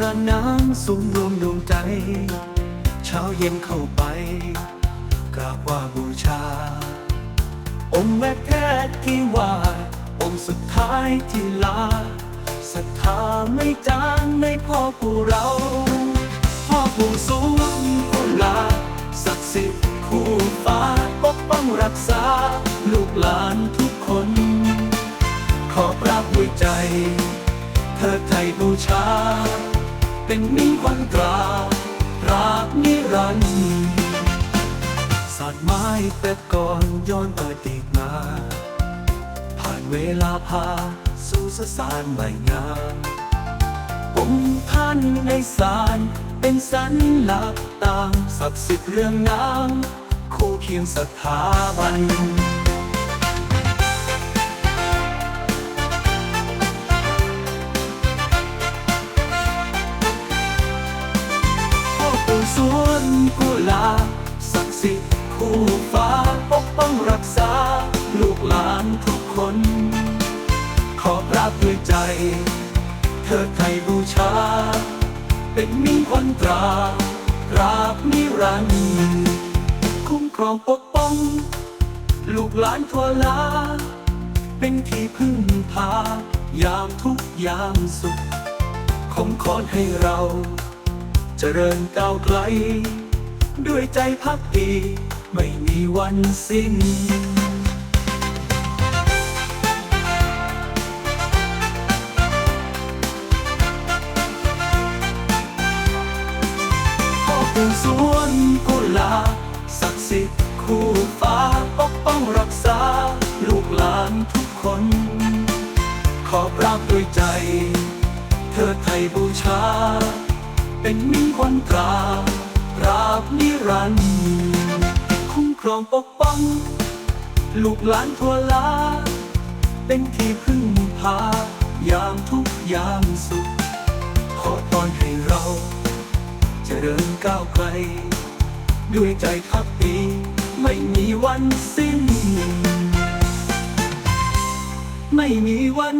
รน้ำสุมรวมดวงใจ เช้าเย็นเข้าไปกราบไหว่าบูชา องค์แม่แท้ที่ว่า องค์สุดท้ายที่ลาศรัทธาไม่จางในพ่อผู้เรา พ่อผู้สูงผู้ลาศักดิ์สิทธิ์คู่ฟ้าปกป้องรักษา ลูกหลานทุกคน ขอบรับด้วใจ เธอไทยบูชา เป็นมิ่งขวัญตราตราบนิรันดร์สาดไม้แต่ก่อนย้อนอดีตมา ผ่านเวลาพาสู่สสารใหม่งามองค์ท่านในสารเป็นสัญลักษณ์ต่างศักดิ์สิทธิ์เรื่องงามคู่เคียงสถาบัน กุหลาศักดิ์สิทธิ์คู่ฟ้าปกป้องรักษา ลูกหลานทุกคน ขอบรับด้วยใจ เธอไทยบูชา เป็นมิ่งขวัญตราราบนิรันดร์คุ้มครองปกป้อง ลูกหลานทั่วลา เป็นที่พึ่งพา ยามทุกยามสุขคงขอนให้เราจเจริญก้าวไกล ด้วยใจพักดี ไม่มีวันสิ้นพ่อปู่สวนกุหลาบศักดิ์สิทธิ์คู่ฟ้าปกป้องรักษา ลูกหลานทุกคน ขอบรับด้วยใจ เธอไทยบูชา เป็นมิ่งขวัญตรา ตราบนิรันดร์คุ้มครองปกป้อง ลูกหลานทั่วลาเป็นที่พึ่งพายามทุกยามสุข ขอตอนให้เราจเจริญก้าวไกล ด้วยใจพักดีไม่มีวันสิ้น ไม่มีวัน